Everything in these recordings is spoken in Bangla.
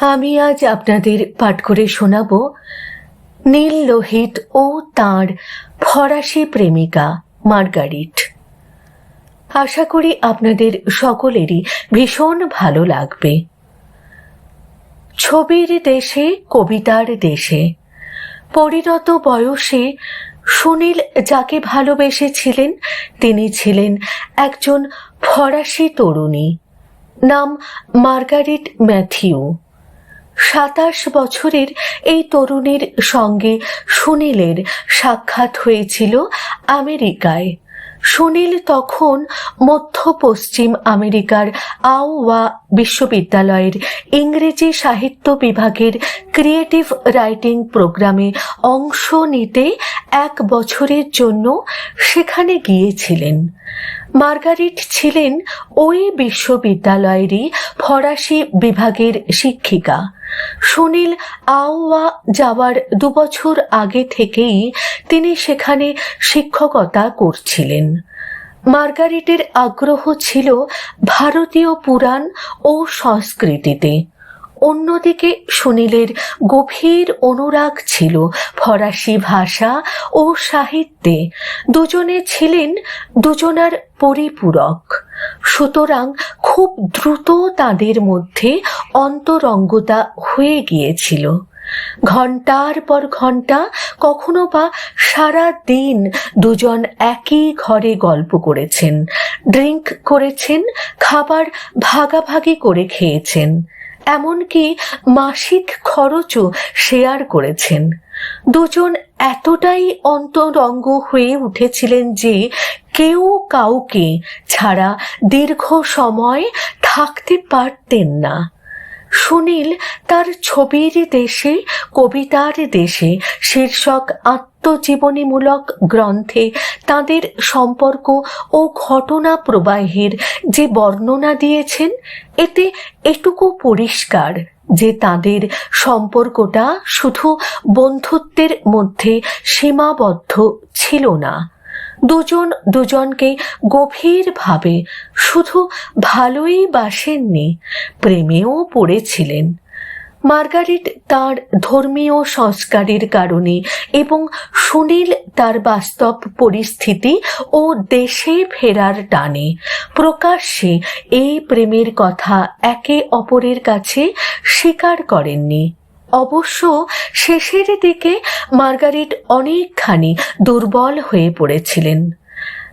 আমি আজ আপনাদের পাঠ করে শোনাব নীল লোহিত ও তাঁর ফরাসি প্রেমিকা মার্গারিট। আশা করি আপনাদের সকলেরই ভীষণ ভালো লাগবে। ছবির দেশে, কবিতার দেশে, পরিণত বয়সে সুনীল যাকে ভালোবেসেছিলেন, তিনি ছিলেন একজন ফরাসি তরুণী, নাম মার্গারিট ম্যাথিউ। সাতাশ বছরের এই তরুণের সঙ্গে সুনীলের সাক্ষাৎ হয়েছিল আমেরিকায়। সুনীল তখন মধ্য পশ্চিম আমেরিকার আওয়া বিশ্ববিদ্যালয়ের ইংরেজি সাহিত্য বিভাগের ক্রিয়েটিভ রাইটিং প্রোগ্রামে অংশ নিতে এক বছরের জন্য সেখানে গিয়েছিলেন। মার্গারিট ছিলেন ওই বিশ্ববিদ্যালয়েরই ফরাসি বিভাগের শিক্ষিকা। সুনীল আওয়া যাওয়ার দুবছর আগে থেকেই তিনি সেখানে শিক্ষকতা করছিলেন। মার্গারেটের আগ্রহ ছিল ভারতীয় পুরাণ ও সংস্কৃতিতে। অন্যদিকে সুনীলের গভীর অনুরাগ ছিল ফরাসি ভাষা ও সাহিত্যে। দুজনে ছিলেন দুজনার পরিপূরক। সুতরাং খুব দ্রুত তাদের মধ্যে অন্তরঙ্গতা হয়ে গিয়েছিল। ঘণ্টার পর ঘণ্টা কখনো বা সারা দিন দুজন একই ঘরে গল্প করেছেন, ড্রিঙ্ক করেছেন, খাবার ভাগাভাগি করে খেয়েছেন। এমনকি মাসিক খরচও শেয়ার করেছেন। দুজন এতটাই অন্তরঙ্গ হয়ে উঠেছিলেন যে কেউ কাউকে ছাড়া দীর্ঘ সময় থাকতে পারতেন না। সুনীল তার ছবির দেশে, কবিতার দেশে শীর্ষক আত্মজীবনীমূলক গ্রন্থে তাদের সম্পর্ক ও ঘটনা প্রবাহের যে বর্ণনা দিয়েছেন, এতে এটুকু পরিষ্কার। যে তাদের সম্পর্কটা শুধু বন্ধুত্বের মধ্যে সীমাবদ্ধ ছিল না। দুজন দুজনকে গভীরভাবে শুধু ভালোই বাসেননি, প্রেমেও পড়েছিলেন। মার্গারিট তার ধর্মীয় সংস্কারের কারণে এবং সুনীল তার বাস্তব পরিস্থিতি ও দেশে ফেরার টানে। প্রকাশ্যে এই প্রেমের কথা একে অপরের কাছে স্বীকার করেননি। অবশ্য শেষের দিকে মার্গারিট অনেকখানি দুর্বল হয়ে পড়েছিলেন।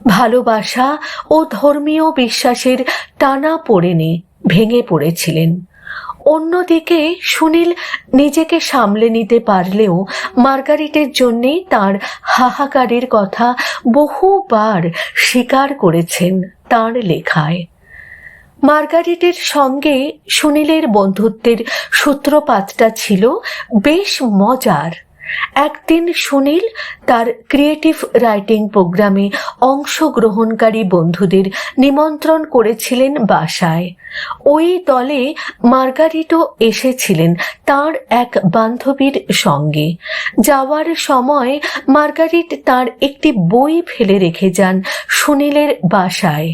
ভালোবাসা ও ধর্মীয় বিশ্বাসের টানা পড়েনে ভেঙে পড়েছিলেন। অন্যদিকে সুনীল নিজেকে সামলে নিতে পারলেও মার্গারিটের জন্যেই তার হাহাকারের কথা বহুবার স্বীকার করেছেন তার লেখায়। মার্গারিটের সঙ্গে সুনীলের বন্ধুত্বের সূত্রপাতটা ছিল বেশ মজার। একদিন সুনীল তার ক্রিয়েটিভ রাইটিং প্রোগ্রামে অংশগ্রহণকারী বন্ধুদের নিমন্ত্রণ করেছিলেন বাসায়। ওই দলে মার্গারিটও এসেছিলেন তার এক বান্ধবীর সঙ্গে। যাওয়ার সময় মার্গারিট তার একটি বই ফেলে রেখে যান সুনীলের বাসায়।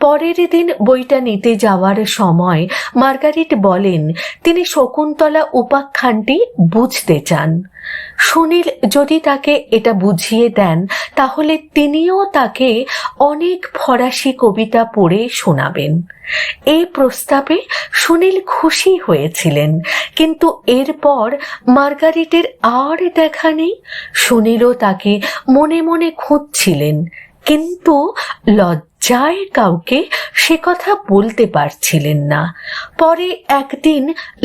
পরের দিন বইটা নিতে যাওয়ার সময় মার্গারিট বলেন, তিনি শকুন্তলা উপাখ্যানটি বুঝতে চান। সুনীল যদি তাকে এটা বুঝিয়ে দেন, তাহলে তিনিও তাকে অনেক ফরাসি কবিতা পড়ে শোনাবেন। এই প্রস্তাবে সুনীল খুশি হয়েছিলেন, কিন্তু এরপর মার্গারিটের আর দেখা নেই। সুনীলও তাকে মনে মনে খুঁজছিলেন, কিন্তু লজ্জায় কাউকে সে কথা বলতে পারছিলেন না। পরে একদিন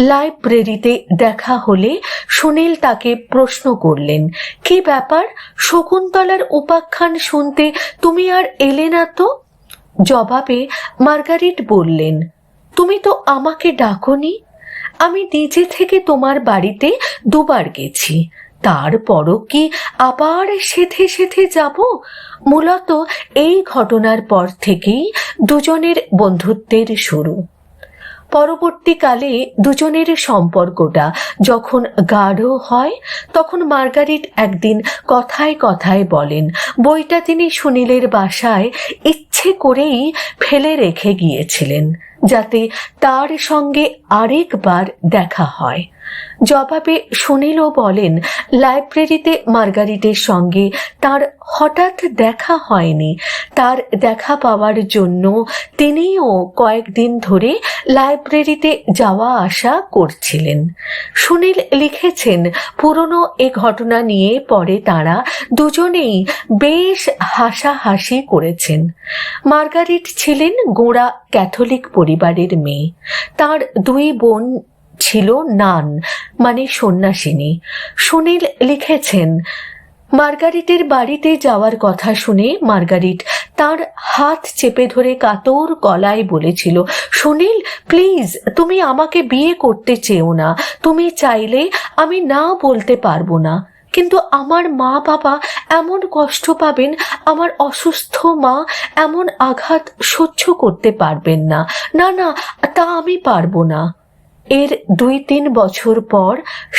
লাইব্রেরিতে দেখা হলে সুনীল তাকে প্রশ্ন করলেন, কি ব্যাপার? শকুন্তলার উপাখ্যান শুনতে তুমি আর এলে না তো? জবাবে মার্গারিট বললেন, তুমি তো আমাকে ডাকনি। আমি নিজে থেকে তোমার বাড়িতে দুবার গেছি। তারপরও কি আবার সেথে সেথে যাব? মূলত এই ঘটনার পর থেকেই দুজনের বন্ধুত্বের শুরু। পরবর্তীকালে দুজনের সম্পর্কটা যখন গাঢ় হয়, তখন মার্গারিট একদিন কথায় কথায় বলেন, বইটা তিনি সুনীলের বাসায় ইচ্ছে করেই ফেলে রেখে গিয়েছিলেন, যাতে তার সঙ্গে আরেকবার দেখা হয়। জবাবে সুনীলও বলেন, লাইব্রেরিতে মার্গারিটের সঙ্গে তার হঠাৎ দেখা হয়নি। তার দেখা পাওয়ার জন্য তিনিও কয়েকদিন ধরে লাইব্রেরিতে যাওয়া আসা করছিলেন। সুনীল লিখেছেন, পুরনো এ ঘটনা নিয়ে পরে তারা দুজনেই বেশ হাসাহাসি করেছেন। মার্গারিট ছিলেন গোড়া ক্যাথলিক পরিবারের মেয়ে। তার দুই বোন ছিল নান মানে সন্ন্যাসিনী। সুনীল লিখেছেন, মার্গারিটের বাড়িতে যাওয়ার কথা শুনে মার্গারিট তার হাত চেপে ধরে কাতর গলায় বলেছিল, সুনীল, প্লিজ, তুমি আমাকে বিয়ে করতে চেও না। তুমি চাইলে আমি না বলতে পারব না। কিন্তু আমার মা বাবা এমন কষ্ট পাবেন, আমার অসুস্থ মা এমন আঘাত সহ্য করতে পারবেন না। না না, তা আমি পারব না। এর দুই তিন বছর পর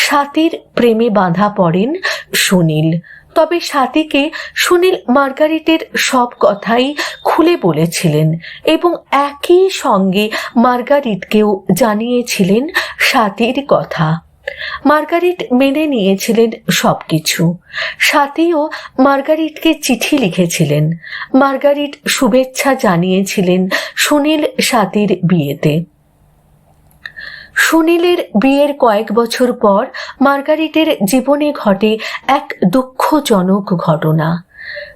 সাথীর প্রেমে বাঁধা পড়েন সুনীল। তবে সাথীকে সুনীল মার্গারিটের সব কথাই খুলে বলেছিলেন এবং একই সঙ্গে মার্গারিটকেও জানিয়েছিলেন সাথীর কথা। মার্গারিট মেনে নিয়েছিলেন সবকিছু। সাথেও মার্গারিটকে চিঠি লিখেছিলেন। মার্গারিট শুভেচ্ছা জানিয়েছিলেন সুনীল সাথীর বিয়েতে। সুনীলের বিয়ের কয়েক বছর পর মার্গারিটের জীবনে ঘটে এক দুঃখজনক ঘটনা।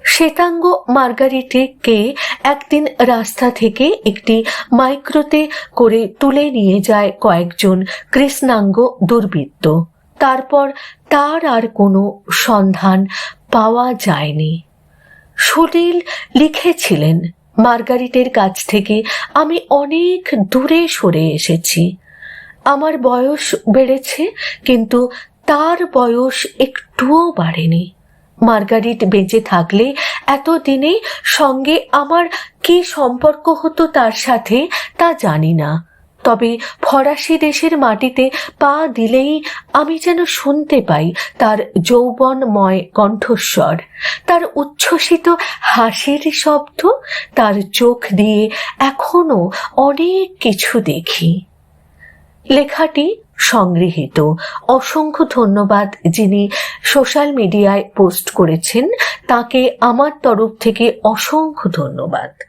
শ্বেতাঙ্গ মার্গারিটেকে একদিন রাস্তা থেকে একটি মাইক্রোতে করে তুলে নিয়ে যায় কয়েকজন কৃষ্ণাঙ্গ দুর্বৃত্ত। তারপর তার আর কোনো সন্ধান পাওয়া যায়নি। সুনীল লিখেছিলেন, মার্গারিটের কাছ থেকে আমি অনেক দূরে সরে এসেছি। আমার বয়স বেড়েছে, কিন্তু তার বয়স একটুও বাড়েনি। মার্গারিট বেঁচে থাকলে এতদিনে সঙ্গে আমার কি সম্পর্ক হতো তার সাথে তা জানি না। তবে ফরাসি দেশের মাটিতে পা দিলেই আমি যেন শুনতে পাই তার যৌবনময় কণ্ঠস্বর। তার উচ্ছ্বসিত হাসির শব্দ, তার চোখ দিয়ে এখনও অনেক কিছু দেখি। লেখাটি সংগৃহীত। অসংখ্য ধন্যবাদ যিনি সোশ্যাল মিডিয়ায় পোস্ট করেছেন। তাকে আমার তরফ থেকে অসংখ্য ধন্যবাদ।